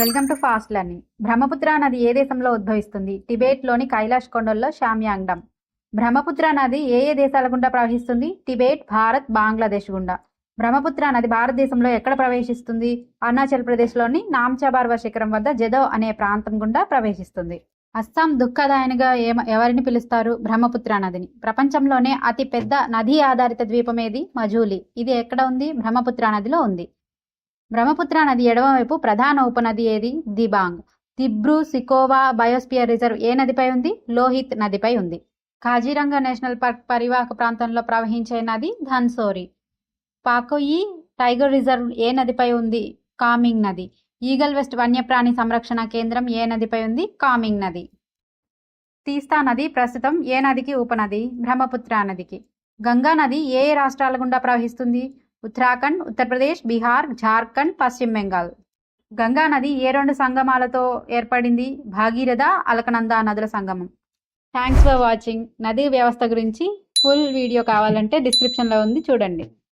Welcome to fast learning. Brahmaputra నది ఏ దేశంలో ఉద్భవిస్తుంది? టిబెట్లోని కైలాష్ కొండల్లో షామ్యాంగ్డమ్ బ్రహ్మపుత్ర నది ఏ ఏ దేశాల గుండా ప్రవహిస్తుంది? టిబెట్ భారత్ బంగ్లాదేశ్ గుండా. బ్రహ్మపుత్ర నది భారతదేశంలో ఎక్కడ ప్రవేశిస్తుంది? అరుణాచల్ ప్రదేశ్లోని నామ్చాబార్వ శిఖరం వద్ద జదో అనే ప్రాంతం గుండా ప్రవేశిస్తుంది. అస్సాం దుఃఖదాయనిగా ఎవరిని పిలుస్తారు? బ్రహ్మపుత్ర నదిని. ప్రపంచంలోనే అతి పెద్ద నదీ ఆధారిత ద్వీపం ఏది? మజూలి. ఇది ఎక్కడ ఉంది? బ్రహ్మపుత్ర నదిలో ఉంది. బ్రహ్మపుత్ర నది ఎడమవైపు ప్రధాన ఉపనది ఏది? దిబాంగ్. దిబ్రూ సికోవా బయోస్పియర్ రిజర్వ్ ఏ నదిపై ఉంది? లోహిత్ నదిపై ఉంది. కాజీరంగా నేషనల్ పార్క్ పరివాహక ప్రాంతంలో ప్రవహించే నది ధన్సోరి. పాకోయి టైగర్ రిజర్వ్ ఏ నదిపై ఉంది? కామింగ్ నది. ఈగల్ వెస్ట్ వన్యప్రాణి సంరక్షణ కేంద్రం ఏ నదిపై ఉంది? కామింగ్ నది. తీస్తా నది ప్రస్తుతం ఏ నదికి? ఉపనది. బ్రహ్మపుత్ర నదికి. గంగా నది ఏ ఏ రాష్ట్రాల గుండా ప్రవహిస్తుంది? ఉత్తరాఖండ్ ఉత్తరప్రదేశ్ బీహార్ జార్ఖండ్ పశ్చిమ బెంగాల్. గంగా నది ఏ రెండు సంగమాలతో ఏర్పడింది? భాగీరథ అలకనంద నదుల సంగమం. థ్యాంక్స్ ఫర్ వాచింగ్ నదీ వ్యవస్థ గురించి ఫుల్ వీడియో కావాలంటే డిస్క్రిప్షన్లో ఉంది చూడండి.